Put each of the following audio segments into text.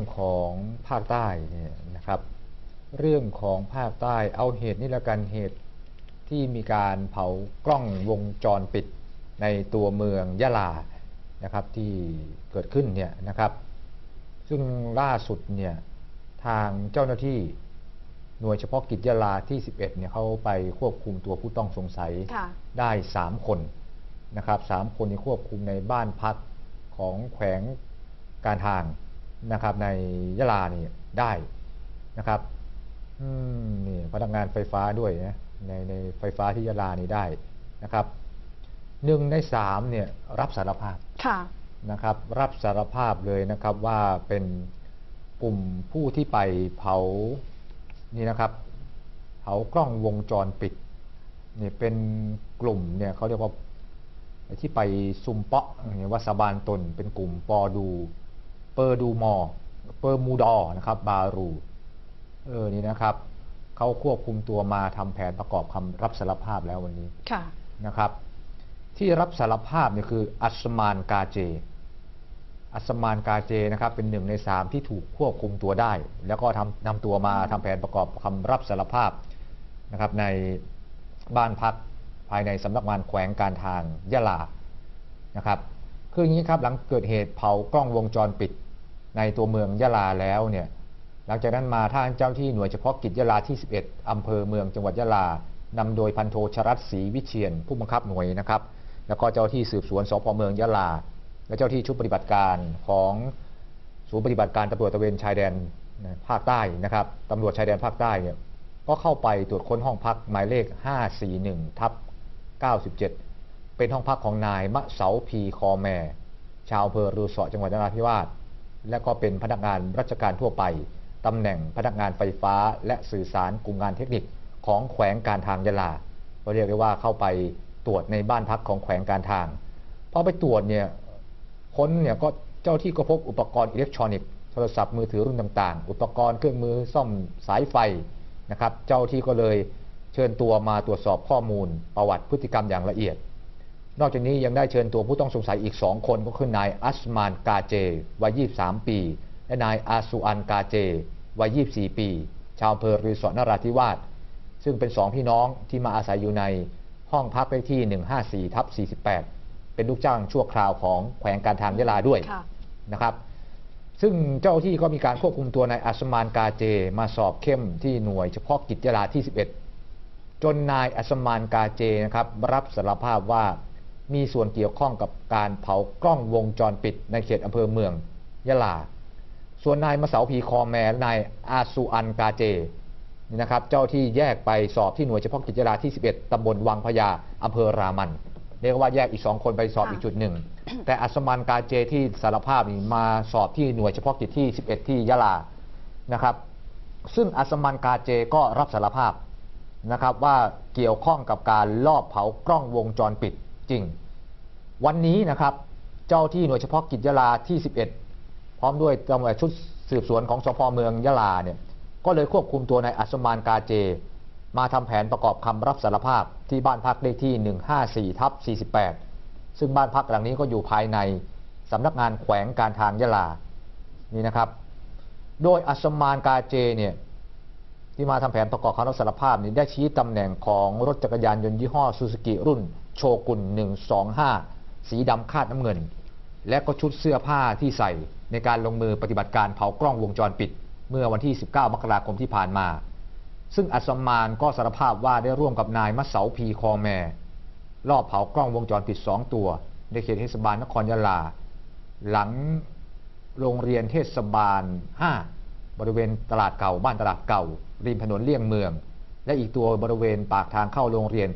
รื่องของภาคใต้เนี่ยนะครับ เรื่องของภาคใต้เอาเหตุนี้ละกันเหตุที่มีการเผากล้องวงจรปิดในตัวเมืองยะลานะครับที่เกิดขึ้นเนี่ยนะครับ ซึ่งล่าสุดเนี่ยทางเจ้าหน้าที่หน่วยเฉพาะกิจยะลาที่ 11 เนี่ยเขาไปควบคุมตัวผู้ต้องสงสัยค่ะได้ 3 คนนะครับสามคนนี้ควบคุมในบ้านพักของแขวงการทาง นะครับในยะลานี่ได้นะครับอืมนี่พนักงานไฟฟ้าด้วยนะในในไฟฟ้าที่ยะลานี่ได้นะครับหนึ่งในสามเนี่ยรับสารภาพค่ะนะครับ รับสารภาพเลยนะครับว่าเป็นกลุ่มผู้ที่ไปเผานี่นะครับเผากล้องวงจรปิดเนี่ยเป็นกลุ่มเนี่ยเขาเรียกว่าที่ไปซุมเปาะเนี่ยว่าสบานตนเป็นกลุ่มปอดูเป อร์ดูมอเปอร์มูดอนะครับบารูเออนี่นะครับเขาควบคุมตัวมาทำแผนประกอบคำรับสารภาพแล้ววันนี้ค่ะนะครับ ที่รับสารภาพเนี่ยคืออัสมานกาเจ อัสมานกาเจนะครับเป็นหนึ่งในสามที่ถูกควบคุมตัวได้ แล้วก็ทำนำตัวมาทำแผนประกอบคำรับสารภาพนะครับในบ้านพักภายในสำนักงานแขวงการทางยะลานะครับคืออย่างนี้ครับหลังเกิดเหตุเผากล้องวงจรปิด ในตัวเมืองยะลาแล้วเนี่ยหลังจากนั้นมาทางเจ้าที่หน่วยเฉพาะกิจยะลาที่ 11 อำเภอเมืองจังหวัดยะลานำโดยพันโทชรัตศรีวิเชียนผู้บังคับหน่วยนะครับ แล้วก็เจ้าที่สืบสวนสพเมืองยะลา และเจ้าที่ชุดปฏิบัติการของศูนย์ปฏิบัติการตำรวจตะเวนชายแดนภาคใต้นะครับตำรวจชายแดนภาคใต้เนี่ยก็เข้าไปตรวจค้นห้องพักหมายเลข 541ทับ97 เป็นห้องพักของนายมะเสาพีคอแมชาวอำเภอรือเสาะจังหวัดนราธิวาส และก็เป็นพนักงานราชการทั่วไปตำแหน่งพนักงานไฟฟ้าและสื่อสารกลุ่มงานเทคนิคของแขวงการทางยะลาก็เรียกได้ว่าเข้าไปตรวจในบ้านพักของแขวงการทางพอไปตรวจเนี่ยค้นเนี่ยก็เจ้าที่ก็พบอุปกรณ์อิเล็กทรอนิกส์โทรศัพท์มือถือรุ่นต่าง ๆ อุปกรณ์เครื่องมือซ่อมสายไฟนะครับ เจ้าที่ก็เลยเชิญตัวมาตรวจสอบข้อมูลประวัติพฤติกรรมอย่างละเอียด นอกจากนี้ยังได้เชิญตัวผู้ต้องสงสัยอีก2คนก็คือนายอัสมานกาเจ วัย 23 ปี และนายอาซูอันกาเจ วัย 24 ปี ชาวอำเภอรือสอนราธิวาส ซึ่งเป็นสองพี่น้องที่มาอาศัยอยู่ในห้องพักเลขที่ 154ทับ48 เป็นลูกจ้างชั่วคราวของแขวงการทางยะลาด้วยค่ะนะครับ ซึ่งเจ้าที่ก็มีการควบคุมตัวนายอัสมานกาเจ มาสอบเข้มที่หน่วยเฉพาะกิจยะลาที่ 11 จนนายอัสมานกาเจนะครับรับสารภาพว่า มีส่วนเกี่ยวข้องกับการเผากล้องวงจรปิดในเขตอำเภอเมืองยะลา ส่วนนายมะเสาพีคอแมลนายอาซูอันกาเจนี่นะครับเจ้าที่แยกไปสอบที่หน่วยเฉพาะกิจยาที่ 11 ตำบลวังพญาอำเภอรามัน เรียกว่าแยกอีกสองคนไปสอบอีกจุดหนึ่ง แต่อัสมานกาเจที่สารภาพนี่มาสอบที่หน่วยเฉพาะกิจที่ 11 ที่ยะลา นะครับ ซึ่งอัสมานกาเจก็รับสารภาพนะครับว่าเกี่ยวข้องกับการลอบเผากล้องวงจรปิด จริง วันนี้นะครับ เจ้าที่หน่วยเฉพาะกิจยะลาที่ 11 พร้อมด้วยตำรวจชุดสืบสวนของสพเมืองยะลาเนี่ยก็เลยควบคุมตัวนายอัสมานกาเจ มาทำแผนประกอบคำรับสารภาพที่บ้านพักเลขที่ 154ทับ48 ซึ่งบ้านพักหลังนี้ก็อยู่ภายในสำนักงานแขวงการทางยะลานี่นะครับ โดยอัสมานกาเจเนี่ย ที่มาทำแผนประกอบคำรับสารภาพนี้ได้ชี้ตำแหน่งของรถจักรยานยนต์ยี่ห้อซูซูกิรุ่นโชกุน 125 สีดำคาดน้ำเงิน และก็ชุดเสื้อผ้าที่ใส่ในการลงมือปฏิบัติการเผากล้องวงจรปิด เมื่อวันที่ 19 มกราคมที่ผ่านมา ซึ่งอัสมานก็สารภาพว่าได้ร่วมกับนายมะเสาพีคองแมรอบเผากล้องวงจรปิด 2 ตัว ในเขตเทศบาลนครยะลา หลังโรงเรียนเทศบาล 5 บริเวณตลาดเก่าบ้านตลาดเก่า ริมถนนเลี่ยงเมือง และอีกตัวบริเวณปากทางเข้าโรงเรียน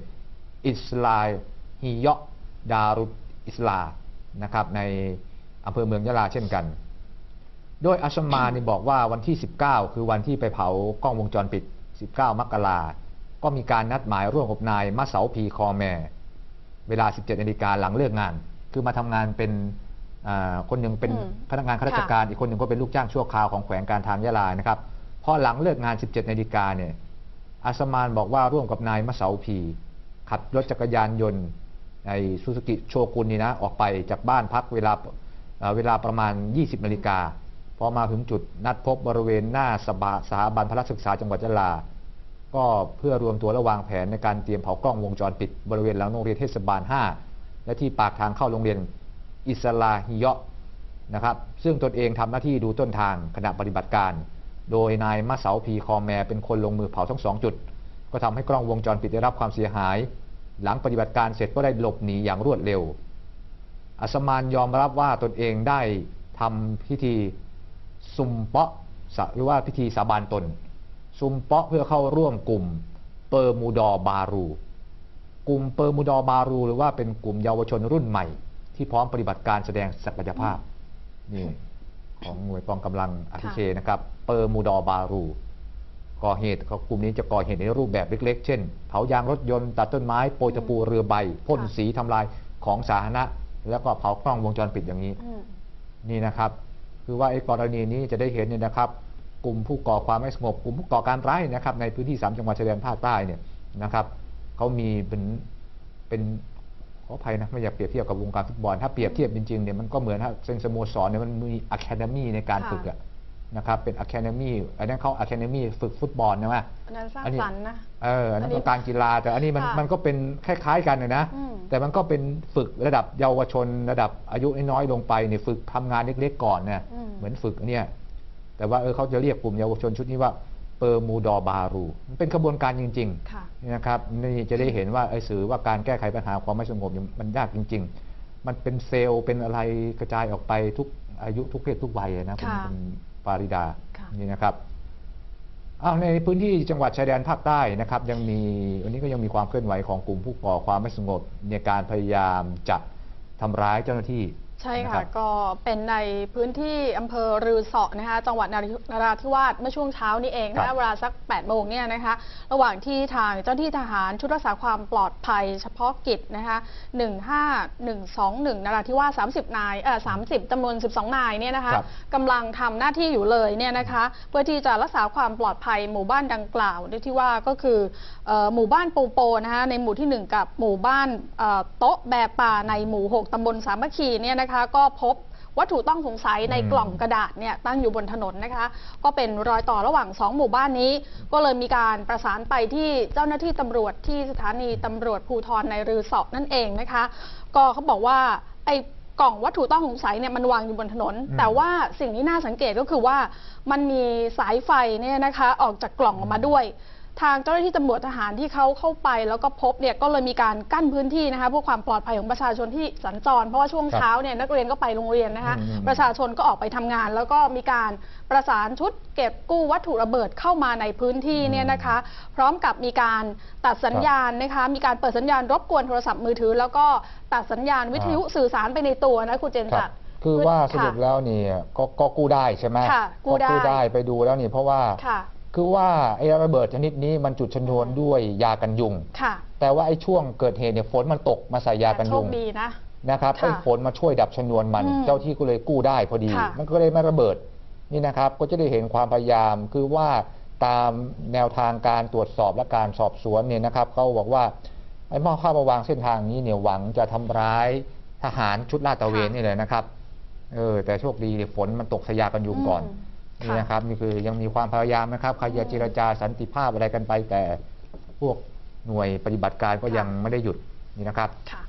อิสลาฮิยะดารุตอิสลานะครับในอำเภอเมืองยะลาเช่นกัน โดยอัสมานี่บอกว่าวันที่ 19 คือวันที่ไปเผากล้องวงจรปิด 19 มกราก็มีการนัดหมายร่วมกับนายมะเสาพีคอแม เวลา 17นาฬิกาหลังเลิกงาน คือมาทำงานเป็น คนหนึ่งเป็นอืมพนักงานข้าราชการ อีกคนหนึ่งก็เป็นลูกจ้างชั่วคราวของแขวงการทางยะลานะครับพอหลังเลิกงาน 17นาฬิกาเนี่ยอาสมานบอกว่าร่วมกับนายมะเสาพีขับรถจักรยานยนต์ในซูซูกิโชกุนนี่นะออกไปจากบ้านพักเวลาเอ่อเวลาประมาณ 20นาฬิกาพอมาถึงจุดนัดพบบริเวณหน้าสบาสถาบันพละศึกษาจังหวัดยะลา ก็เพื่อรวมตัวและวางแผนในการเตรียมเผากล้องวงจรปิดบริเวณหลังโรงเรียนเทศบาล 5 และที่ปากทางเข้าโรงเรียน อิสลาฮิยะนะครับซึ่งตนเองทำหน้าที่ดูต้นทางขณะปฏิบัติการ โดยนายมะเสาพีคอแมเป็นคนลงมือเผาทั้งสองจุด ก็ทำให้กล้องวงจรปิดได้รับความเสียหาย หลังปฏิบัติการเสร็จก็ได้หลบหนีอย่างรวดเร็ว อัสมานยอมรับว่าตนเองได้ทำพิธีซุมเปาะหรือว่าพิธีสาบานตน ซุมเปาะเพื่อเข้าร่วมกลุ่มเปอร์มูดอ์บารู กลุ่มเปอร์มูดอ์บารู หรือว่าเป็นกลุ่มเยาวชนรุ่นใหม่ ที่พร้อมปฏิบัติการแสดงศักยภาพนี่ของหน่วยกองกำลังอาทิเคนะครับ เปอร์มูดอร์บารูก่อเหตุเขากลุ่มนี้จะก่อเหตุในรูปแบบเล็ก ๆ เช่น เผายางรถยนต์ตัดต้นไม้โปรยตะปูเรือใบพ่นสีทำลายของสาธารณะ แล้วก็เผากล้องวงจรปิดอย่างนี้อืมนี่นะครับ คือว่าไอ้กรณีนี้จะได้เห็นเนี่ยนะครับ กลุ่มผู้ก่อความไม่สงบกลุ่มผู้ก่อการร้ายนะครับ ในพื้นที่สามจังหวัดชายแดนภาคใต้เนี่ยนะครับเขามีเป็นเป็น ขออภัยนะไม่อยากเปรียบเทียบกับวงการฟุตบอล ถ้าเปรียบเทียบจริงๆเนี่ยมันก็เหมือนถ้าเซนสโมสรเนี่ยมันมีอะคาเดมี่ในการค่ะฝึกอะนะครับเป็นอะคาเดมี่อันนั้นเขาอะคาเดมี่ฝึกฟุตบอลใช่ไหมอันนั้นสร้างอันนี้สรรค์นะเอออันนั้นอันนี้ก็การกีฬา แต่อันนี้มันค่ะมันก็เป็นคล้ายๆกันนะนะอืมแต่มันก็เป็นฝึกระดับเยาวชนระดับอายุน้อยๆลงไปเนี่ยฝึกทำงานเล็กๆก่อนเนี่ยอืมเหมือนฝึกเนี่ยแต่ว่าเออเขาจะเรียกกลุ่มเยาวชนชุดนี้ว่า เปอร์มูดอร์บารูมันเป็นกระบวนการจริงค่ะๆนี่นะครับนี่จะได้เห็นว่าไอ้สื่อว่าการแก้ไขปัญหาความไม่สงบเนี่ยมันยากจริง ๆ มันเป็นเซลล์เป็นอะไรกระจายออกไปทุกอายุทุกเพศทุกวัยนะคุณค่ะคุณปาริดาค่ะนี่นะครับอ้าวในพื้นที่จังหวัดชายแดนภาคใต้นะครับ ยังมีวันนี้ก็ยังมีความเคลื่อนไหวของกลุ่มผู้ก่อความไม่สงบในการพยายามจะทำร้ายเจ้าหน้าที่ ใช่นค่ะรับก็เป็นในพื้นที่อำเภอรือเสาะนะคะ จังหวัดนราธินราธิวาสเมื่อช่วงเช้านี้เองครันะบเวลาสัก 8 โมงเนี่ยนะคะ ระหว่างที่ทางเจ้าหน้าที่ทหารชุดรักษาความปลอดภัยเฉพาะกิจนะคะ15121นราธิวาส30 นายเอ่อ30จำนวน 12 นายเนี่ยนะคะครับกำลังทำหน้าที่อยู่เลยเนี่ยนะคะ เพื่อที่จะรักษาความปลอดภัยหมู่บ้านดังกล่าวที่ว่าก็คือเอ่อหมู่บ้านปูโปนะคะในหมู่ที่ 1 กับหมู่บ้านเอ่อโต๊ะแบป่าในหมู่ 6ตำบลสามัคคีเนี่ยนะคะก็พบวัตถุต้องสงสัยในอืมกล่องกระดาษเนี่ยตั้งอยู่บนถนนนะคะ ก็เป็นรอยต่อระหว่าง 2 หมู่บ้านนี้ ก็เลยมีการประสานไปที่เจ้าหน้าที่ตำรวจที่สถานีตำรวจภูธรในรือเสาะนั่นเองนะคะ ก็เขาบอกว่าไอ้กล่องวัตถุต้องสงสัยเนี่ยมันวางอยู่บนถนนอืมแต่ว่าสิ่งที่น่าสังเกตก็คือว่ามันมีสายไฟเนี่ยนะคะออกจากกล่องออกมาด้วย ทางเจ้าหน้าที่ตำรวจทหารที่เขาเข้าไป แล้วก็พบเนี่ยก็เลยมีการกั้นพื้นที่นะคะเพื่อความปลอดภัยของประชาชนที่สัญจร เพราะว่าช่วงครับเช้าเนี่ยนักเรียนก็ไปโรงเรียนนะคะอืมประชาชนก็ออกไปทำงาน แล้วก็มีการประสานชุดเก็บกู้วัตถุระเบิดเข้ามาในพื้นที่เนี่ยนะคะ พร้อมกับมีการตัดสัญญาณนะคะ มีการเปิดสัญญาณรบกวนโทรศัพท์มือถือ แล้วก็ตัดสัญญาณวิทยุสื่อสารไปในตัวนะคุณเจนคจัรับดคือว่าสค่ะรุปแล้วเนี่ยก็ก็กู้ได้ใช่ไหมค่ะกู้ได้ กู้ได้ไปดูแล้วนี่เพราะว่า ค่ะ คือว่าไอ้ระเบิดชนิดนี้มันจุดชนวนอืมด้วยยากันยุง ค่ะ แต่ว่าไอ้ช่วงเกิดเหตุเนี่ยฝนมันตกมาใส่ยากันโชยุคงดีนะ นะครับค่ะไอ้ฝนมาช่วยดับชนวนมัน อืมเจ้าที่ก็เลยกู้ได้พอดี ค่ะ มันก็เลยไม่ระเบิดนี่นะครับ ก็จะได้เห็นความพยายามคือว่าตามแนวทางการตรวจสอบและการสอบสวนเนี่ยนะครับเขาบอกว่าไอ้หม้อข้าวมาวางเส้นทางนี้เนี่ยหวังจะทำร้ายทหารชุดลาดตระเวนค่ะนี่เลยนะครับเออแต่โชคดีฝนมันตกใส่ยากันยุงก่อน อืม นี่ค่ะนะครับนี่คือยังมีความพยายามนะครับใครจะอืมเจรจาสันติภาพอะไรกันไป แต่พวกหน่วยปฏิบัติการก็ค่ะยังไม่ได้หยุดนี่นะครับค่ะ